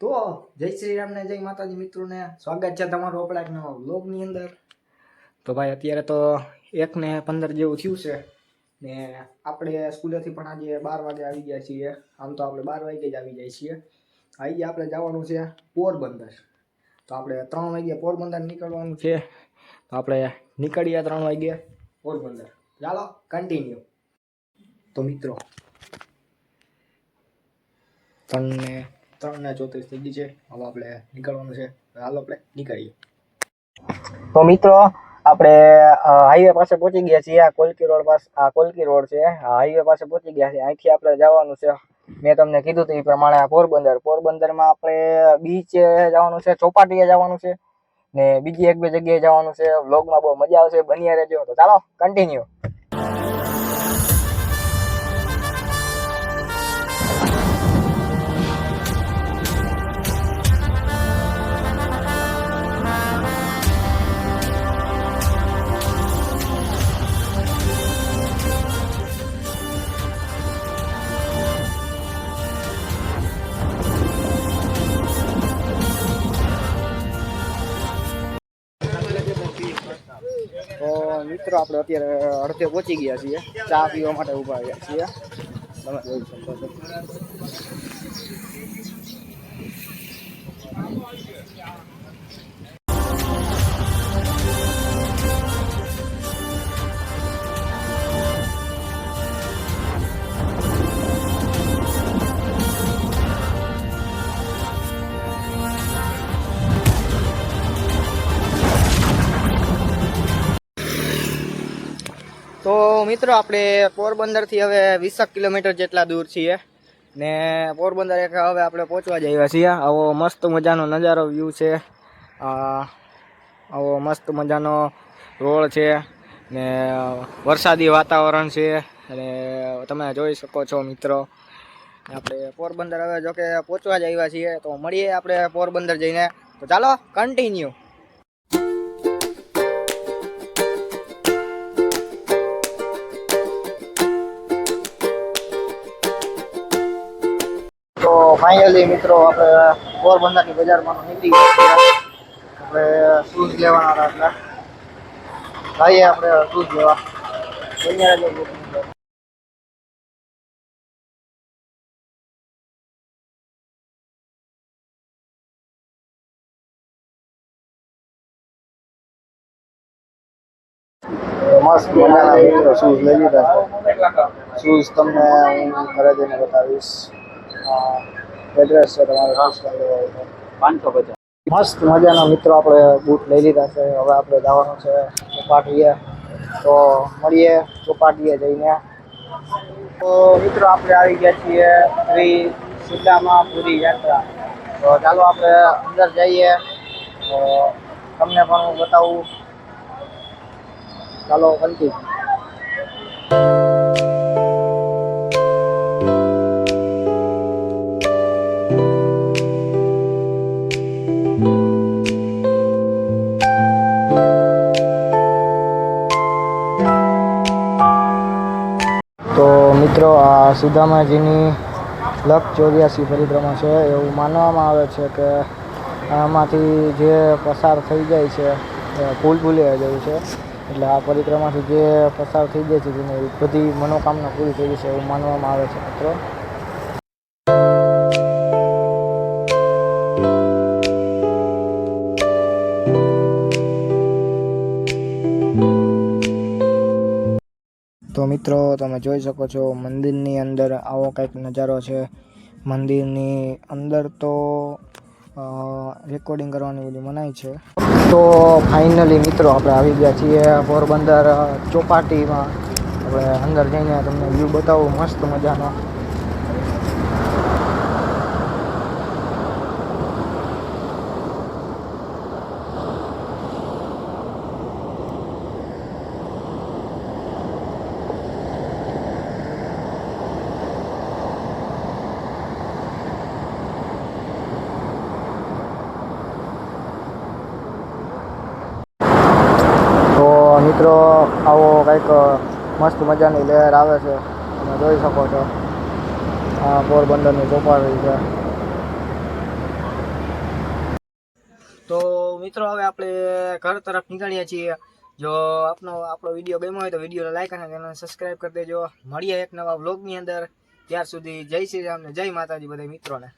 તો જય શ્રી રામ ને જય માતાજી મિત્રોને. સ્વાગત છે તમારું આપણા એક નવા અંદર. તો ભાઈ, અત્યારે તો એક ને પંદર જેવું થયું છે ને આપણે સ્કૂલેથી પણ આજે બાર વાગે આવી ગયા છીએ. આમ તો આપણે બાર વાગે જ આવી જાય છીએ. આજે આપણે જવાનું છે પોરબંદર. તો આપણે ત્રણ વાગે પોરબંદર નીકળવાનું છે. તો આપણે નીકળીએ ત્રણ વાગે પોરબંદર. ચાલો કન્ટિન્યુ તો મિત્રો ત્રણ ને ત્રણ ને ચોત્રીસ થઈ ગઈ છે. હવે આપણે નીકળવાનું છે. હાલો આપણે નીકળીએ. તો મિત્રો, આપણે હાઈવે પાસે પહોંચી ગયા છીએ. આ કોલકી રોડ પાસે, આ કોલકી રોડ છે. હાઈવે પાસે પહોંચી ગયા છે અહીંથી આપણે જવાનું છે. મેં તમને કીધું હતું એ પ્રમાણે પોરબંદર. પોરબંદરમાં આપણે બીચે જવાનું છે, ચોપાટીએ જવાનું છે ને બીજી એક બે જગ્યાએ જવાનું છે. વ્લોગમાં બહુ મજા આવશે. બન્યા રહેજો. તો ચાલો કન્ટિન્યુ મિત્રો, આપણે અત્યારે અડધે પહોંચી ગયા છીએ. ચા પીવા માટે ઊભા રહ્યા છીએ. તમે જોઈ શકો છો. તો મિત્રો, આપણે પોરબંદરથી હવે વીસક કિલોમીટર જેટલા દૂર છીએ ને પોરબંદર એક હવે આપણે પહોંચવા જ આવ્યા છીએ. આવો મસ્ત મજાનો નજારો વ્યૂ છે. આવો મસ્ત મજાનો રોડ છે ને વરસાદી વાતાવરણ છે અને તમે જોઈ શકો છો મિત્રો. આપણે પોરબંદર હવે જોકે પહોંચવા જ આવ્યા છીએ. તો મળીએ આપણે પોરબંદર જઈને. તો ચાલો કન્ટિન્યુ ફાઇનલી મિત્રો આપણે પોરબંદરની બજારમાં નીકળી આપણે શૂઝ લેવાના હતા જઈએ આપણે શૂઝ લેવા. મસ્ત શૂઝ લઈ શૂઝ તમને હું ઘરે જઈને બતાવીશ. એડ્રેસ છે તમારે. પાંચસો પચાસ. મસ્ત મજાના મિત્રો આપણે બૂટ લઈ લીધા છે. હવે આપણે જવાનું છે ચોપાટીએ. તો મળીએ ચોપાટીએ જઈને. તો મિત્રો આપણે આવી ગયા છીએ શ્રી સિદ્ધામાં પૂરી યાત્રા. તો ચાલો આપણે અંદર જઈએ. તો તમને પણ હું બતાવું. ચાલો કંટી મિત્રો, આ સુદામાજીની લખ ચોર્યાસી પરિક્રમા છે. એવું માનવામાં આવે છે કે આમાંથી જે પસાર થઈ જાય છે, એ ભૂલ ભૂલી જાય છે. એટલે આ પરિક્રમાથી જે પસાર થઈ જાય છે તેની બધી મનોકામના પૂરી થઈ જશે એવું માનવામાં આવે છે, મિત્રો. તો મિત્રો, તમે જોઈ શકો છો મંદિરની અંદર આવો કંઈક નજારો છે. મંદિરની અંદર તો રેકોર્ડિંગ કરવાની બધી મનાઈ છે. તો ફાઇનલી મિત્રો, આપણે આવી ગયા છીએ પોરબંદર ચોપાટીમાં. આપણે અંદર જઈને તમને વ્યૂ બતાવું, મસ્ત મજાનો તો મિત્રો, આવો કંઈક મસ્ત મજાની લહેર આવે છે. તમે જોઈ શકો છો. આ પોરબંદરની ચોપાટી છે. તો મિત્રો, હવે આપણે ઘર તરફ નીકળીએ છીએ. જો આપનો આપણો વીડિયો ગમ્યો હોય તો વિડીયોને લાઈક અને ચેનલને સબસ્ક્રાઈબ કરી દેજો. મળીએ એક નવા વ્લોગની અંદર. ત્યાર સુધી જય શ્રી રામ જય માતાજી બધા મિત્રોને.